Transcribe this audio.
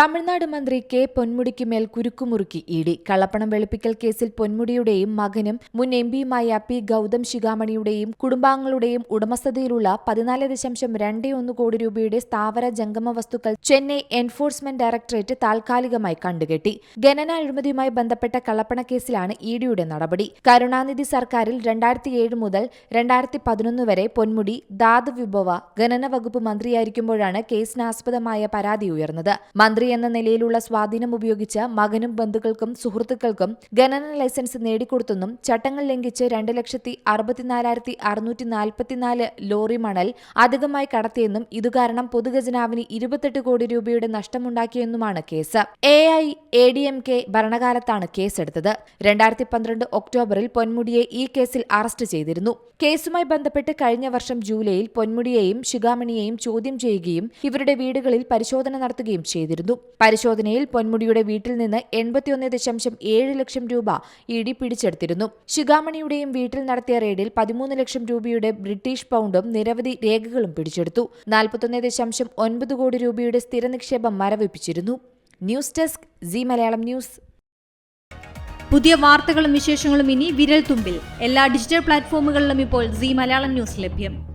തമിഴ്നാട് മന്ത്രി കെ പൊന്മുടിക്ക് മേൽ കുരുക്കുമുറുക്കി E D. കള്ളപ്പണം വെളുപ്പിക്കൽ കേസിൽ പൊന്മുടിയുടെയും മകനും മുൻ എം പിയുമായ പി ഗൌതം ശിഖാമണിയുടെയും കുടുംബാംഗങ്ങളുടെയും ഉടമസ്ഥതയിലുള്ള പതിനാല് ദശാംശം രണ്ട് ഒന്ന് കോടി രൂപയുടെ സ്ഥാവര ജംഗമ വസ്തുക്കൾ ചെന്നൈ എൻഫോഴ്സ്മെന്റ് ഡയറക്ടറേറ്റ് താൽക്കാലികമായി കണ്ടുകെട്ടി. ഗണന അഴിമതിയുമായി ബന്ധപ്പെട്ട കള്ളപ്പണ കേസിലാണ് ഇ ഡിയുടെ നടപടി. കരുണാനിധി സർക്കാരിൽ രണ്ടായിരത്തി ഏഴ് മുതൽ രണ്ടായിരത്തി പതിനൊന്ന് വരെ പൊന്മുടി ധാതു വിഭവ ഗണന വകുപ്പ് മന്ത്രിയായിരിക്കുമ്പോഴാണ് കേസിനാസ്പദമായ പരാതി ഉയർന്നത്. മന്ത്രി എന്ന നിലയിലുള്ള സ്വാധീനം ഉപയോഗിച്ച് മകനും ബന്ധുക്കൾക്കും സുഹൃത്തുക്കൾക്കും ഖനന ലൈസൻസ് നേടിക്കൊടുത്തെന്നും ചട്ടങ്ങൾ ലംഘിച്ച് രണ്ട് ലക്ഷത്തി അറുപത്തിനാലായിരത്തി അറുന്നൂറ്റി നാൽപ്പത്തിനാല് ലോറി മണൽ അധികമായി കടത്തിയെന്നും ഇതുകാരണം പൊതുഖജനാവിന് ഇരുപത്തെട്ട് കോടി രൂപയുടെ നഷ്ടമുണ്ടാക്കിയെന്നുമാണ് case. A I A D M K ഭരണകാലത്താണ് കേസെടുത്തത്. രണ്ടായിരത്തി പന്ത്രണ്ട് ഒക്ടോബറിൽ പൊന്മുടിയെ ഈ കേസിൽ അറസ്റ്റ് ചെയ്തിരുന്നു. കേസുമായി ബന്ധപ്പെട്ട് കഴിഞ്ഞ വർഷം ജൂലൈയിൽ പൊന്മുടിയെയും ശിഖാമണിയെയും ചോദ്യം ചെയ്യുകയും ഇവരുടെ വീടുകളിൽ പരിശോധന നടത്തുകയും ചെയ്തിരുന്നു. പരിശോധനയിൽ പൊന്മുടിയുടെ വീട്ടിൽ നിന്ന് എൺപത്തിയൊന്ന് ദശാംശം ഏഴ് ലക്ഷം രൂപ ഇ ഡി പിടിച്ചെടുത്തിരുന്നു. ശിഖാമണിയുടെയും വീട്ടിൽ നടത്തിയ റെയ്ഡിൽ പതിമൂന്ന് ലക്ഷം രൂപയുടെ ബ്രിട്ടീഷ് പൗണ്ടും നിരവധി രേഖകളും പിടിച്ചെടുത്തു. നാൽപ്പത്തൊന്ന് ദശാംശം ഒൻപത് കോടി രൂപയുടെ സ്ഥിര നിക്ഷേപം മരവിപ്പിച്ചിരുന്നു. News desk C Malayalam news. പുതിയ വാർത്തകളും വിശേഷങ്ങളും ഇനി വിരൽ തുമ്പിൽ എല്ലാ ഡിജിറ്റൽ പ്ലാറ്റ്ഫോമുകളിലും ഇപ്പോൾ സി മലയാളം ന്യൂസ് ലഭ്യം.